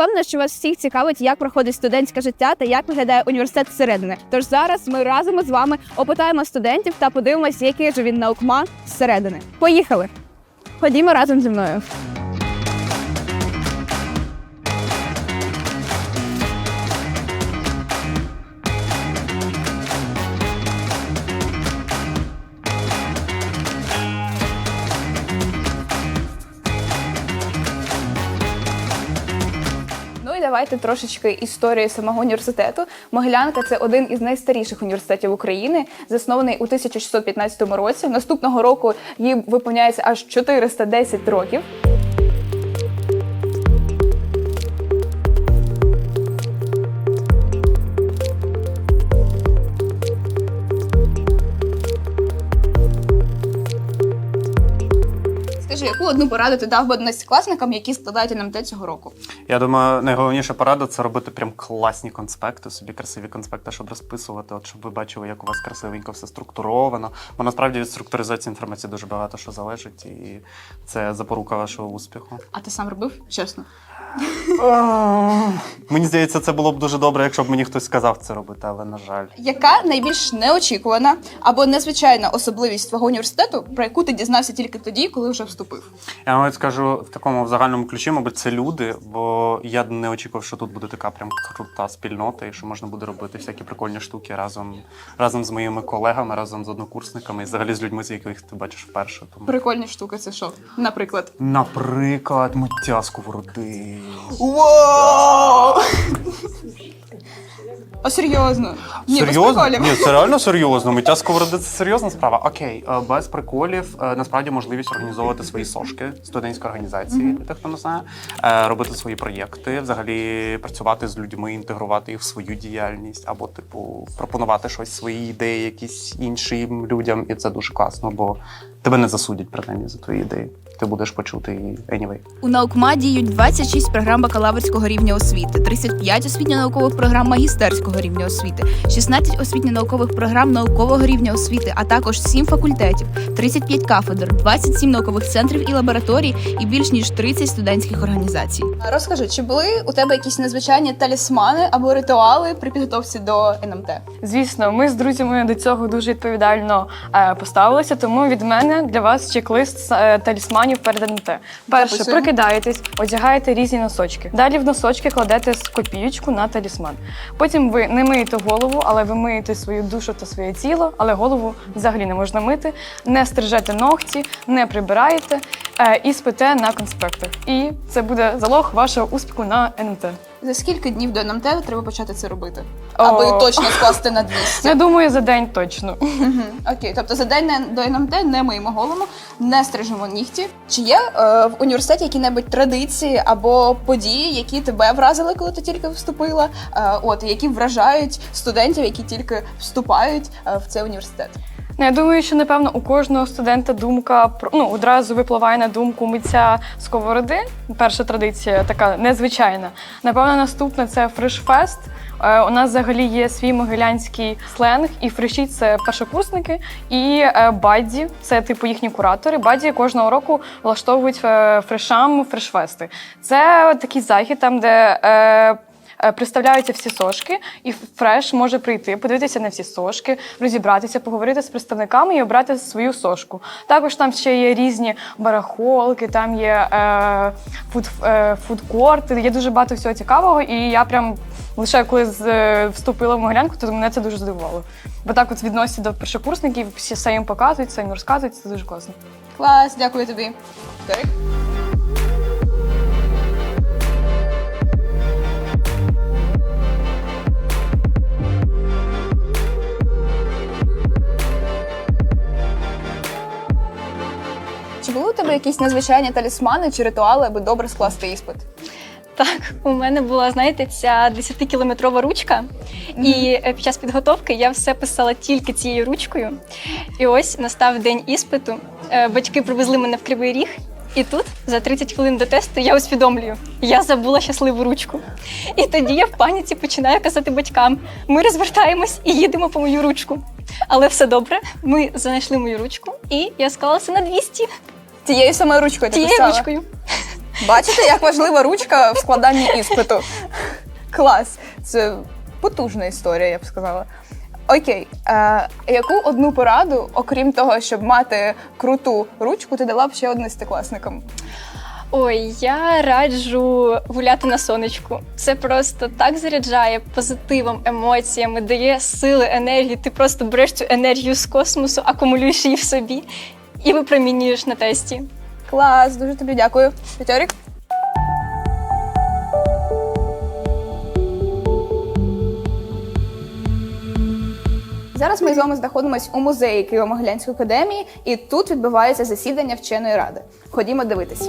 впевнена, що вас всіх цікавить, як проходить студентське життя та як виглядає університет зсередини. Тож зараз ми разом з вами опитаємо студентів та подивимося, який же він наукма зсередини. Поїхали! Ходімо разом зі мною. Давайте трошечки історії самого університету. Могилянка це один із найстаріших університетів України, заснований у 1615 році. Наступного року їм виповняється аж 410 років. Одну пораду ти дав би 11-класникам, які складають НМТ цього року? Я думаю, найголовніша порада це робити прям класні конспекти, собі красиві конспекти, щоб розписувати, от щоб ви бачили, як у вас красивенько все структуровано. Бо насправді від структуризації інформації дуже багато що залежить, і це запорука вашого успіху. А ти сам робив? Чесно. Мені здається, це було б дуже добре, якщо б мені хтось сказав це робити, але на жаль. Яка найбільш неочікувана або незвичайна особливість твого університету, про яку ти дізнався тільки тоді, коли вже вступив? Я навіть скажу в такому в загальному ключі, мабуть, це люди, бо я не очікував, що тут буде така прям крута спільнота, і що можна буде робити всякі прикольні штуки разом, разом з моїми колегами, разом з однокурсниками і взагалі з людьми, з яких ти бачиш вперше. Тому Прикольні штуки, це що? Наприклад. Наприклад, миття сковороди. Вау! А серйозно? Ні, без серйозно? приколів. Ні, це реально серйозно. Миття сковороди це серйозна справа. Окей, е, без приколів е, насправді можливість організовувати свої сошки, студентські організації, для тих, хто не знає, е, робити свої проєкти, взагалі працювати з людьми, інтегрувати їх в свою діяльність, або, типу, пропонувати щось свої ідеї, якісь іншим людям. І це дуже класно, бо тебе не засудять принаймні за твої ідеї. Ти будеш почути і anyway. У наукма діють 26 програм бакалаврського рівня освіти, 35 освітньо-наукових програм магістерського рівня освіти, 16 освітньо-наукових програм наукового рівня освіти, а також 7 факультетів, 35 кафедр, 27 наукових центрів і лабораторій і більш ніж 30 студентських організацій. Розкажи, чи були у тебе якісь незвичайні талісмани або ритуали при підготовці до НМТ? Звісно, ми з друзями до цього дуже відповідально е, поставилися. Тому від мене для вас чек-лист е, талісманів перед НМТ. Перше, Записуємо. прокидаєтесь, одягаєте різні носочки. Далі в носочки кладете копієчку на талісман. Потім ви не миєте голову, але ви миєте свою душу та своє тіло, але голову взагалі не можна мити, не стрижете ногті, не прибираєте е, і спите на конспектах. І це буде залог вашого успіху на НМТ. За скільки днів до НМТ треба почати це робити? Аби точно скласти на 200. Я думаю, за день точно. Окей, тобто за день не- до НМТ не миємо голову, не стрижемо нігті. Чи є е, в університеті які-небудь традиції або події, які тебе вразили, коли ти тільки вступила? Е, от які вражають студентів, які тільки вступають е, в цей університет? Ну, я думаю, що напевно у кожного студента думка про ну одразу випливає на думку митця сковороди. Перша традиція така незвичайна. Напевно, наступна це фрешфест. Е, У нас взагалі є свій могилянський сленг, і фреші це першокурсники, і е, бадді це типу їхні куратори. Бадді кожного року влаштовують е, фрешам фрешфести. Це такий захід, там де. Е, Представляються всі сошки, і фреш може прийти, подивитися на всі сошки, розібратися, поговорити з представниками і обрати свою сошку. Також там ще є різні барахолки, там є е, фуд, е, фудкорти, є дуже багато всього цікавого. І я прям лише коли з, е, вступила в Могилянку, то мене це дуже здивувало. Бо так от відносять до першокурсників, всі їм показують, їм розказують, це дуже класно. Клас, дякую тобі. Так. Тебе якісь незвичайні талісмани чи ритуали, аби добре скласти іспит? Так, у мене була, знаєте, ця 10-кілометрова ручка, і е, під час підготовки я все писала тільки цією ручкою. І ось настав день іспиту. Е, Батьки привезли мене в кривий ріг, і тут за 30 хвилин до тесту я усвідомлюю, я забула щасливу ручку. І тоді я в паніці починаю казати батькам: ми розвертаємось і їдемо по мою ручку. Але все добре, ми знайшли мою ручку, і я склалася на 200 Тією самою ручкою ти тією писала? ручкою. Бачите, як важлива ручка в складанні іспиту. Клас. Це потужна історія, я б сказала. Окей, е, яку одну пораду, окрім того, щоб мати круту ручку, ти дала б ще одинадцятикласникам? Ой, я раджу гуляти на сонечку. Це просто так заряджає позитивом, емоціями, дає сили, енергію. Ти просто береш цю енергію з космосу, акумулюєш її в собі і випромінюєш на тесті. Клас, дуже тобі дякую. П'ятьорік? Зараз ми з вами знаходимося у музеї Києво-Могилянської академії, і тут відбувається засідання вченої ради. Ходімо дивитись.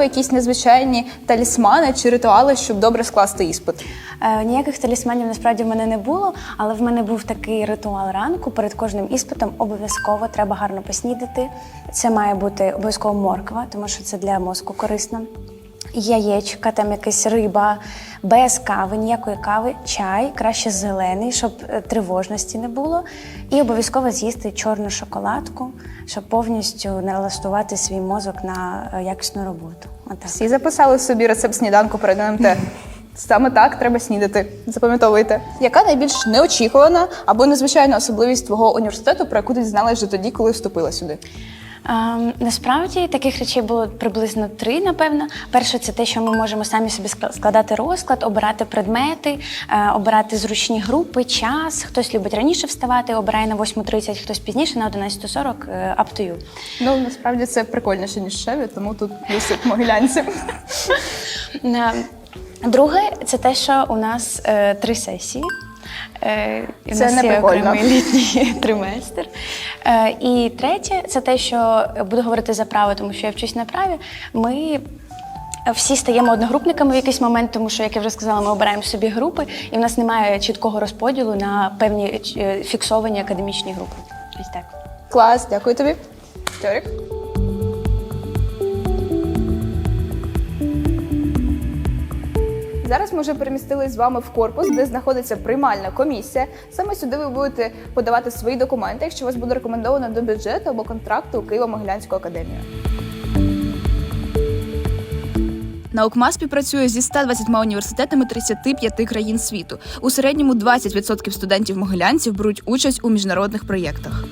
Тебе якісь незвичайні талісмани чи ритуали, щоб добре скласти іспит? Е, Ніяких талісманів насправді в мене не було, але в мене був такий ритуал ранку. Перед кожним іспитом обов'язково треба гарно поснідати. Це має бути обов'язково морква, тому що це для мозку корисно. Яєчка, там якась риба, без кави, ніякої кави, чай, краще зелений, щоб е, тривожності не було. І обов'язково з'їсти чорну шоколадку, щоб повністю налаштувати свій мозок на е, якісну роботу. Отак. Всі записали собі рецепт сніданку перед НМТ. Саме так треба снідати. Запам'ятовуйте. Яка найбільш неочікувана або незвичайна особливість твого університету, про яку ти дізналась вже тоді, коли вступила сюди? Ем, насправді таких речей було приблизно три, напевно. Перше, це те, що ми можемо самі собі ск- складати розклад, обирати предмети, е, обирати зручні групи, час. Хтось любить раніше вставати, обирає на 8.30, хтось пізніше на 11.40, е, up to you. Ну насправді це прикольніше ніж шеві, тому тут плюси могилянці. Е, Друге, це те, що у нас е, три сесії. Е, і у Це нас не є прикольно. окремий літній триместр. Е, і третє, це те, що буду говорити за право, тому що я вчусь на праві. Ми всі стаємо одногрупниками в якийсь момент, тому що, як я вже сказала, ми обираємо собі групи, і в нас немає чіткого розподілу на певні е, фіксовані академічні групи. Ось так. Клас, дякую тобі. Теорік. Зараз ми вже перемістились з вами в корпус, де знаходиться приймальна комісія. Саме сюди ви будете подавати свої документи, якщо вас буде рекомендовано до бюджету або контракту Києво-Могилянську академію. Наукма співпрацює зі 120 університетами 35 країн світу. У середньому 20% студентів могилянців беруть участь у міжнародних проєктах.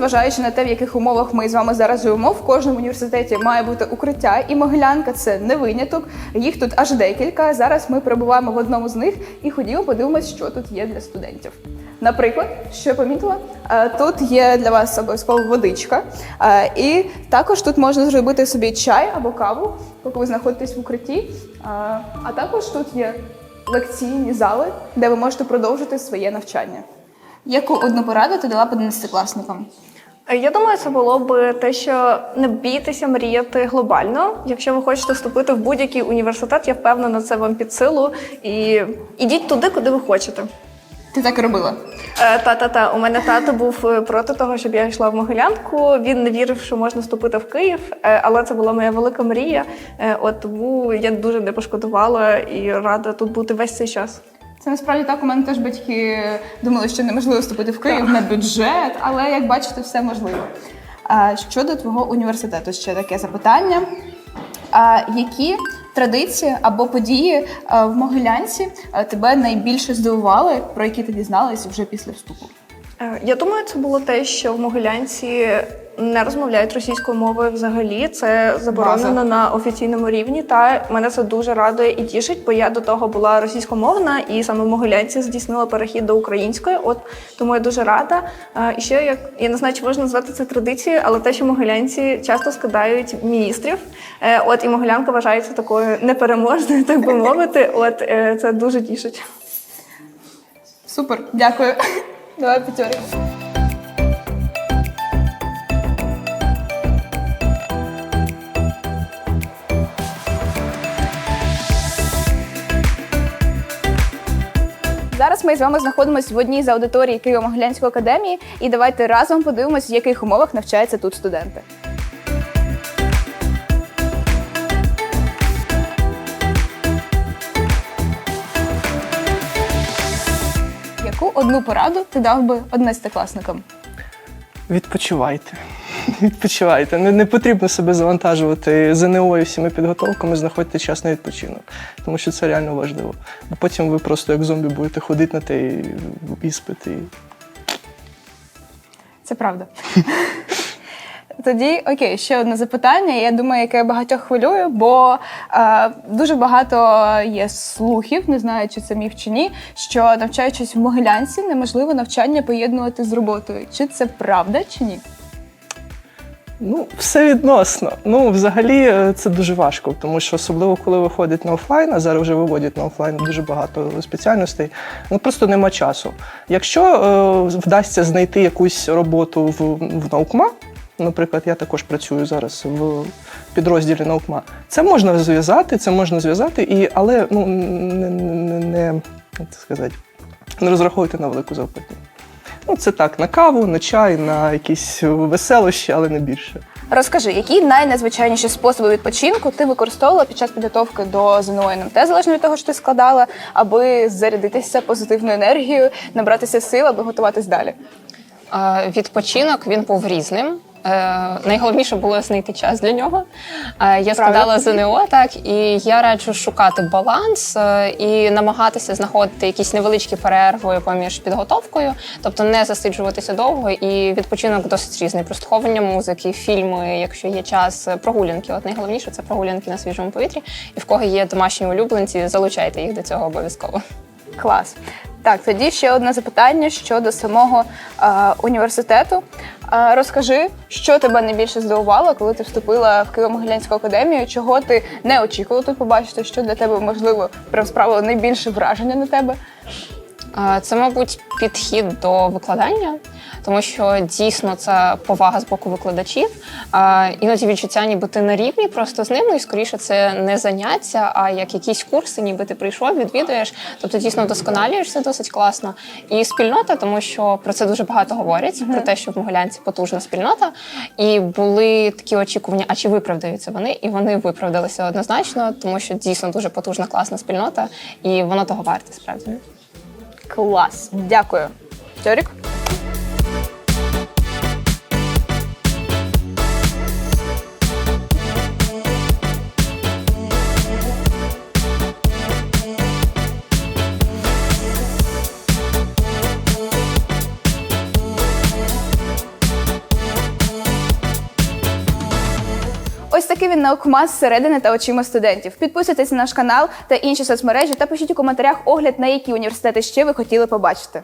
Зважаючи на те, в яких умовах ми з вами зараз живемо, в кожному університеті має бути укриття, і Могилянка це не виняток. Їх тут аж декілька. Зараз ми перебуваємо в одному з них і ходімо подивимось, що тут є для студентів. Наприклад, що я помітила, е, тут є для вас обов'язково водичка, е, і також тут можна зробити собі чай або каву, поки ви знаходитесь в укритті. Е, А також тут є лекційні зали, де ви можете продовжити своє навчання. Яку одну пораду ти дала б одинадцятикласникам? Е, Я думаю, це було б те, що не бійтеся мріяти глобально. Якщо ви хочете вступити в будь-який університет, я впевнена, це вам під силу. І ідіть туди, куди ви хочете. Ти так і робила. Е, Та-та-та, у мене тато був е, проти того, щоб я йшла в Могилянку. Він не вірив, що можна вступити в Київ, е, але це була моя велика мрія. Е, От тому я дуже не пошкодувала і рада тут бути весь цей час. Це насправді так. У мене теж батьки думали, що неможливо вступити в Київ на бюджет, але як бачите, все можливо. А щодо твого університету, ще таке запитання. А які традиції або події а, в Могилянці а, тебе найбільше здивували, про які ти дізналась вже після вступу? Е, Я думаю, це було те, що в Могилянці не розмовляють російською мовою взагалі. Це заборонено База. на офіційному рівні. Та мене це дуже радує і тішить, бо я до того була російськомовна, і саме в Могилянці здійснила перехід до української. От тому я дуже рада. І ще як я не знаю, чи можна назвати це традицією, але те, що могилянці часто складають міністрів. Е, От і Могилянка вважається такою непереможною, так би мовити. От е, це дуже тішить. Супер, дякую. Давай п'ятьорик. Зараз ми з вами знаходимося в одній з аудиторій Києво-Могилянської академії, і давайте разом подивимось, в яких умовах навчаються тут студенти. Яку одну пораду ти дав би одинадцятикласникам? Відпочивайте. Відпочивайте. Не, не потрібно себе завантажувати ЗНО і всіми підготовками, знаходьте час на відпочинок, тому що це реально важливо. Бо потім ви просто як зомбі будете ходити на той іспит. І... Це правда. Тоді окей, ще одне запитання. Я думаю, яке багатьох хвилює, бо е, дуже багато є слухів, не знаю, чи це міф чи ні, що навчаючись в Могилянці, неможливо навчання поєднувати з роботою. Чи це правда, чи ні? Ну, все відносно. Ну, взагалі, е, це дуже важко, тому що особливо коли виходить на офлайн, а зараз вже виводять на офлайн дуже багато спеціальностей, ну просто нема часу. Якщо е, вдасться знайти якусь роботу в, в наукма, наприклад, я також працюю зараз в підрозділі наукма, це можна зв'язати, це можна зв'язати, і, але ну, не, не, не, це сказати, не розраховуйте на велику зарплатню. Ну, це так, на каву, на чай, на якісь веселощі, але не більше. Розкажи, які найнезвичайніші способи відпочинку ти використовувала під час підготовки до ЗНО НМТ, залежно від того, що ти складала, аби зарядитися позитивною енергією, набратися сил, аби готуватись далі? Відпочинок він був різним. Е, Найголовніше було знайти час для нього. Е, Я складала ЗНО, так і я раджу шукати баланс е, і намагатися знаходити якісь невеличкі перерви поміж підготовкою, тобто не засиджуватися довго. І відпочинок досить різний. Прослуховування музики, фільми, якщо є час, прогулянки. От найголовніше це прогулянки на свіжому повітрі. І в кого є домашні улюбленці, залучайте їх до цього обов'язково. Клас. Так, тоді ще одне запитання щодо самого е, університету. Е, розкажи, що тебе найбільше здивувало, коли ти вступила в Києво-Могилянську академію, чого ти не очікувала тут побачити, що для тебе можливо справило найбільше враження на тебе? Е, Це, мабуть, підхід до викладання, тому що дійсно це повага з боку викладачів. Е, Іноді відчуття, ніби ти на рівні просто з ними, і скоріше це не заняття, а як якісь курси, ніби ти прийшов, відвідуєш. Тобто дійсно вдосконалюєшся досить класно. І спільнота, тому що про це дуже багато говорять, про те, що в Могилянці потужна спільнота. І були такі очікування, а чи виправдаються вони? І вони виправдалися однозначно, тому що дійсно дуже потужна, класна спільнота, і воно того варте справді. Клас, дякую. Тьорік? Ось він наукома зсередини та очима студентів. Підписуйтесь на наш канал та інші соцмережі та пишіть у коментарях огляд, на які університети ще ви хотіли побачити.